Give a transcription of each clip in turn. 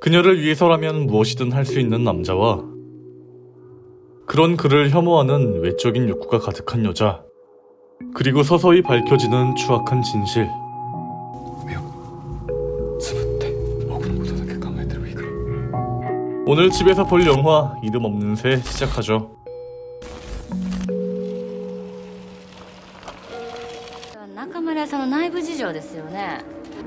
그녀를 위해서라면 무엇이든 할 수 있는 남자와 그런 그를 혐오하는 외적인 욕구가 가득한 여자 그리고 서서히 밝혀지는 추악한 진실 つぶって僕のことだけ考えてればいいから 오늘 집에서 볼 영화 이름 없는 새 시작하죠 中丸屋さんの内部事情ですよね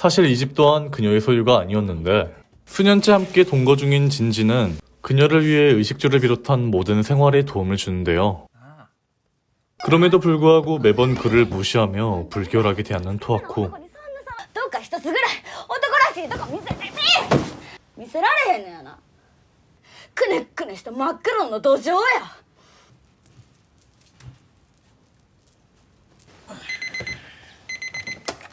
사실 이 집 또한 그녀의 소유가 아니었는데 수년째 함께 동거 중인 진지는 그녀를 위해 의식주를 비롯한 모든 생활에 도움을 주는데요. 그럼에도 불구하고 매번 그를 무시하며 불결하게 대하는 토아코.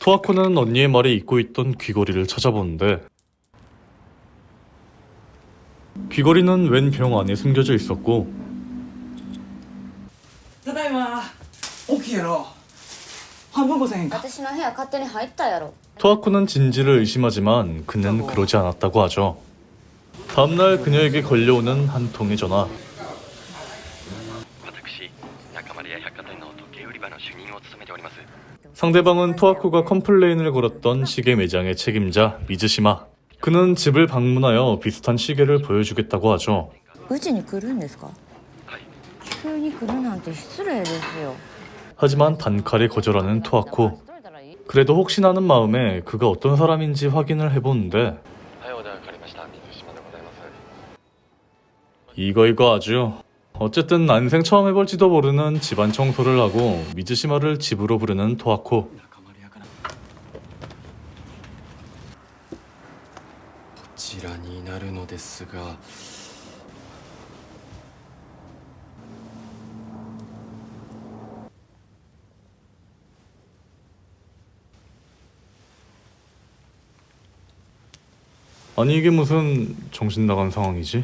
토아코는 언니의 말에 잊고 있던 귀걸이를 찾아보는데 귀걸이는 웬 병 안에 숨겨져 있었고 ただいま大きいやろ半分こせへんか私の部屋勝手に入ったやろ 토아코는 진지를 의심하지만 그는 그러지 않았다고 하죠. 다음날 그녀에게 걸려오는 한 통의 전화. 상대방은 토아코가 컴플레인을 걸었던 시계 매장의 책임자 미즈시마. 그는 집을 방문하여 비슷한 시계를 보여주겠다고 하죠. うちに来るんですかはい急に来るなんて失礼ですよ 하지만 단칼에 거절하는 토아코. 그래도 혹시나 하는 마음에 그가 어떤 사람인지 확인을 해보는데 はいオーダーかかりました水島でございます 이거 이거 아주 어쨌든 난생 처음 해볼지도 모르는 집안 청소를 하고 미즈시마를 집으로 부르는 토아코 아니 이게 무슨 정신 나간 상황이지?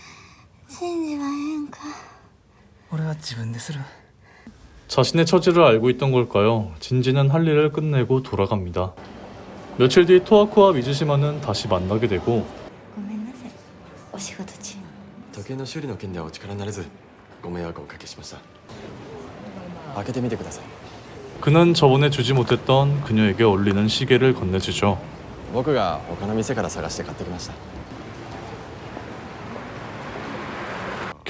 俺は自分でする 자신의 처지를 알고 있던 걸까요? 진지는 할 일을 끝내고 돌아갑니다. 며칠 뒤 토아코와 미즈시마는 다시 만나게 되고 ごめんなさいお仕事中時計の修理の件ではお力になれずご迷惑をおかけしました開けてみてください 그는 저번에 주지 못했던 그녀에게 어울리는 시계를 건네주죠. 僕が他の店から探して買ってきました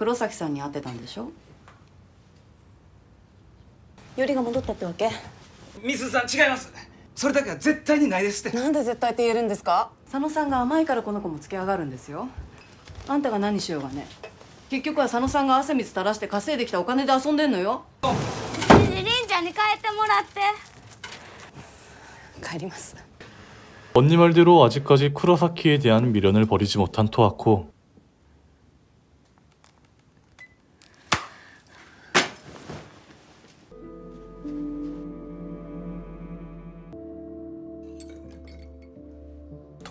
黒崎さんに会ってたんでしょゆりが戻ったってわけミスさん違います それだけは絶対にないですってなんで絶対って言えるんですか佐野さんが甘いからこの子もつけ上がるんですよあんたが何しようがね結局は佐野さんが汗水垂らして稼いできたお金で遊んでんのよりんちゃんに帰ってもらって帰ります 언니 말대로 아직까지 쿠로사키에 대한 미련을 버리지 못한 토아코.「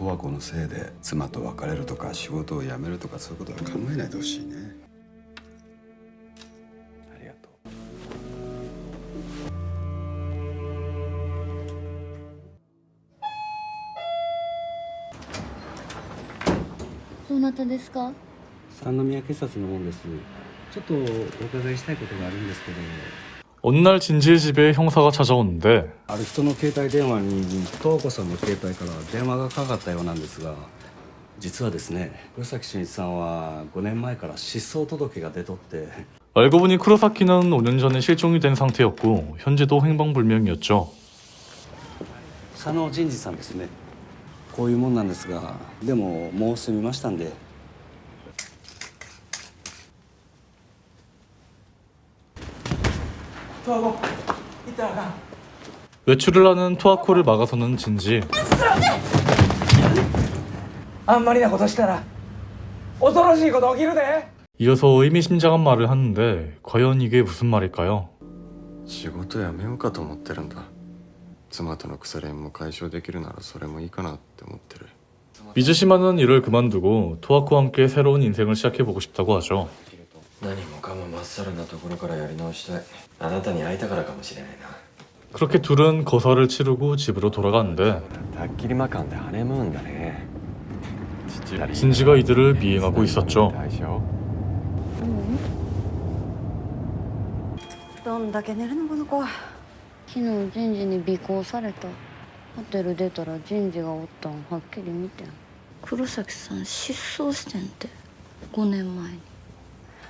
十和子のせいで妻と別れるとか仕事を辞めるとかそういうことは考えないでほしいね。ありがとう。どなたですか？三宮警察のもんです。ちょっとお伺いしたいことがあるんですけど 어느 날 진지의 집에 형사가 찾아오는데 ある人の携帯電話に十和子さんの携帯から電話がかかったようなんですが実はですね黒崎真一さんは5年前から失踪届が出とって 알고 보니 쿠로사키는 5년 전에 실종이 된 상태였고 현재도 행방불명이었죠. 佐野仁二さんですねこういうもんなんですがでももう済みましたんで 외출을 하는 토아코를 막아서는 진지. あんまりなことしたら恐ろしいこと起きるで 이어서 의미심장한 말을 하는데 과연 이게 무슨 말일까요? 仕事辞めようかと思ってるんだ妻との腐れ縁も解消できるならそれもいいかなって思ってる 미즈시마는 일을 그만두고 토아코와 함께 새로운 인생을 시작해보고 싶다고 하죠. 何もかもまっさらなところからやり直したいあなたに会いたからかもしれないな 그렇게 둘은 거사를 치르고 집으로 돌아가는데 たっきり魔感でハネムーンだね 진지가 이들을 미행하고 있었죠. 大丈どんだけ寝るのこの子は昨日人事に尾行されたホテル出たら人事がおったんはっきり見てん黒崎さん失踪してんて5年前に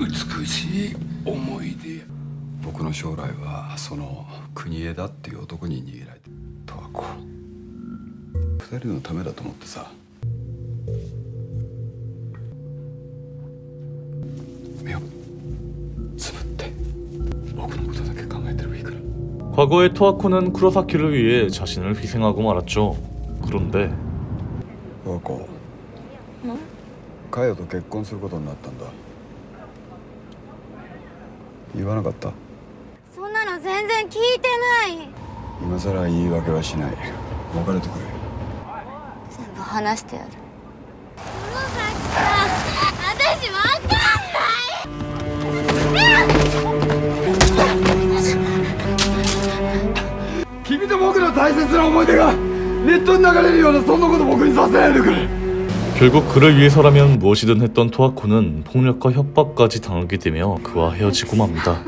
美しい思い出僕の将来はその国枝っていう男に握られて十和子二人のためだと思ってさ目をつぶって僕のことだけ考えてればいいから 과거에 토아코는 쿠로사키를 위해 자신을 희생하고 말았죠. 그런데 十和子佳代と結婚することになったんだ 言わなかった？そんなの全然聞いてない。今さら言い訳はしない。別れてくれ。全部話してやる。黒崎さん私わかんない。君と僕の大切な思い出がネットに流れるようなそんなこと僕にさせないでくれ 결국 그를 위해서라면 무엇이든 했던 토아코는 폭력과 협박까지 당하게 되며 그와 헤어지고 맙니다.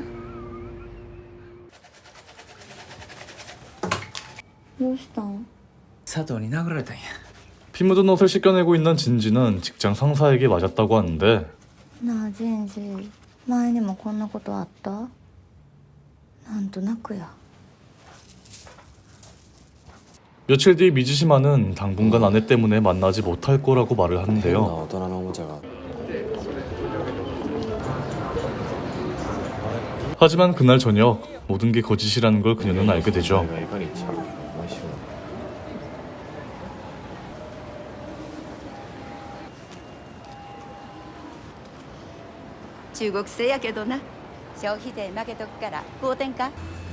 どうしたん佐藤に殴られたんや 피 묻은 옷을 씻겨내고 있는 진지는 직장 상사에게 맞았다고 하는데 なあ人事前にもこんなことあったなんとなくや 며칠 뒤 미즈시마는 당분간 아내 때문에 만나지 못할 거라고 말을 하는데요. 하지만 그날 저녁 모든 게 거짓이라는 걸 그녀는 알게 되죠.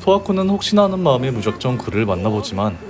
소아코는 혹시나 하는 마음에 무작정 그를 만나보지만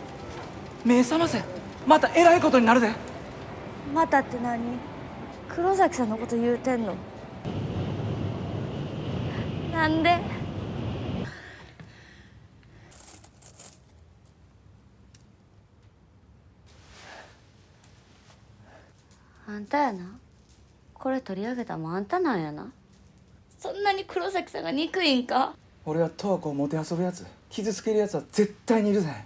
目覚ませ。またえらいことになるで。またって何？黒崎さんのこと言うてんの？なんで？あんたやな。これ取り上げたのもあんたなんやな。そんなに黒崎さんが憎いんか？俺は十和子をもてあそぶやつ傷つけるやつは絶対にいるぜ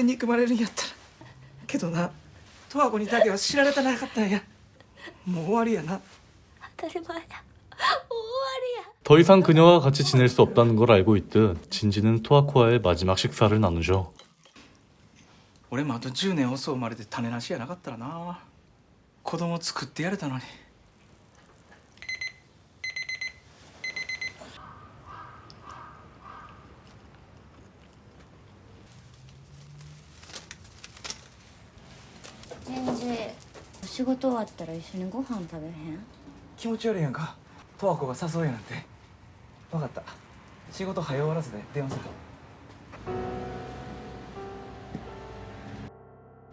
やこんで憎まれるんやったらけどな十和子にだけは知られたなかったんやもう終わりやな当たり前やもう終わりや 더 이상 그녀와 같이 지낼 수 없다는 걸 알고 있듯 진지는 토아쿠와의 마지막 식사를 나누죠. 俺もあと10年遅生まれて種なしやなかったらな子供作ってやれたのに 仕事終わったら一緒にご飯食べへん気持ち悪いやんか十和子が誘うやなんて分かった仕事早終わらせて電話する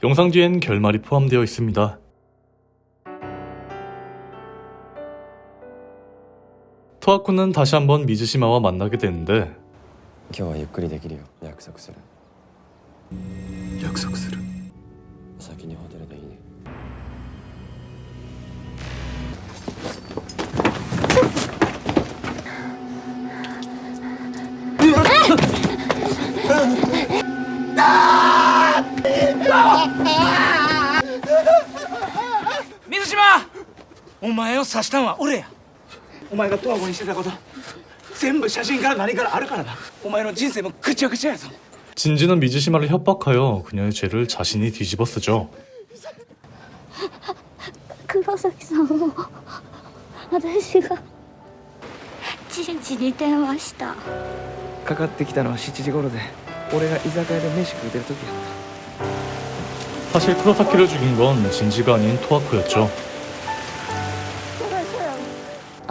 영상 뒤엔 결말이 포함되어 있습니다. 토아쿠는 다시 한번 미즈시마와 만나게 되는데 今日はゆっくりできるよ約束する約束する先にホテルでいいね 前を刺したんは俺やお前が十和子にしてたこと全部写真から何からあるからなお前の人生もぐちゃぐちゃやぞ 진지는 미즈시마를 협박하여 그녀의 죄를 자신이 뒤집어 쓰죠. 黒崎さんを私がチンチに電話したかかってきたのは7時頃で俺が居酒屋で飯食うてる時やっ 사실 크로사키를 죽인 건 진지가 아닌 토아쿠였죠.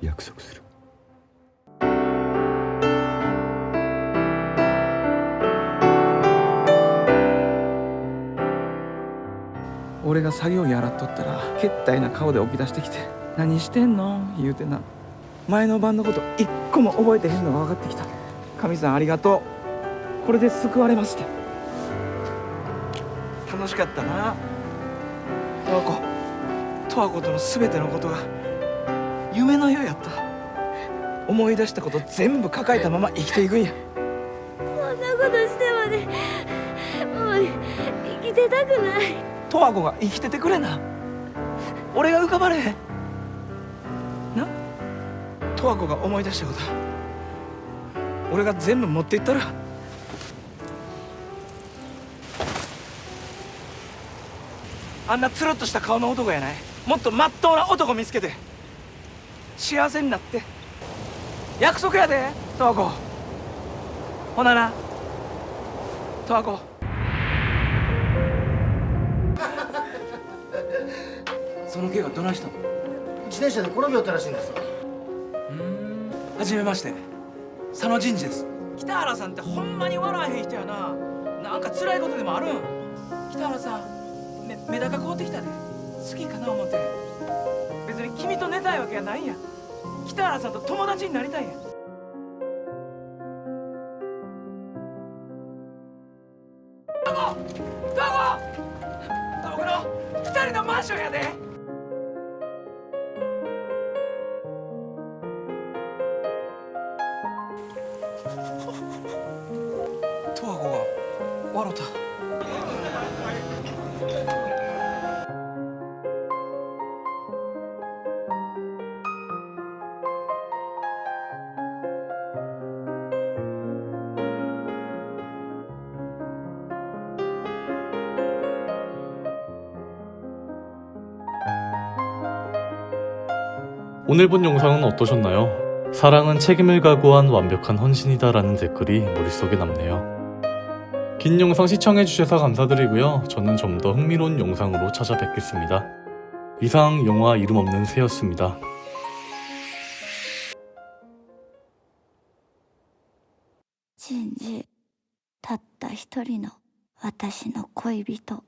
約束する。俺が作業着洗っとったらけったいな顔で起き出してきて「何してんの?」言うてな。前の晩のこと一個も覚えてへんのが分かってきた。神さんありがとう。これで救われました。楽しかったな。十和子十和子との全てのことが。夢のようやった。思い出したこと全部抱えたまま生きていくんや。そんなことしてまでもう生きてたくない。十和子が生きててくれな。俺が浮かばれへん。な？十和子が思い出したこと。俺が全部持っていったら。あんなつるっとした顔の男やない。もっとまっとうな男見つけて。幸せになって。約束やで十和子。ほなな。十和子。その怪我どないしたの？自転車で転びよったらしいんです。はじめまして。佐野仁治です。北原さんってほんまに笑えへん人やな。なんか辛いことでもあるん？北原さんめメダカ買うてきたで。好きかな思って別に君と寝たいわけやないん。や北原さんと友達になりたいん。やどこどこ僕の二人のマンションやで十和子が笑った 오늘 본 영상은 어떠셨나요? 사랑은 책임을 각오한 완벽한 헌신이다라는 댓글이 머릿속에 남네요. 긴 영상 시청해주셔서 감사드리고요. 저는 좀 더 흥미로운 영상으로 찾아뵙겠습니다. 이상 영화 이름 없는 새였습니다. ジンジたった一人の私の恋人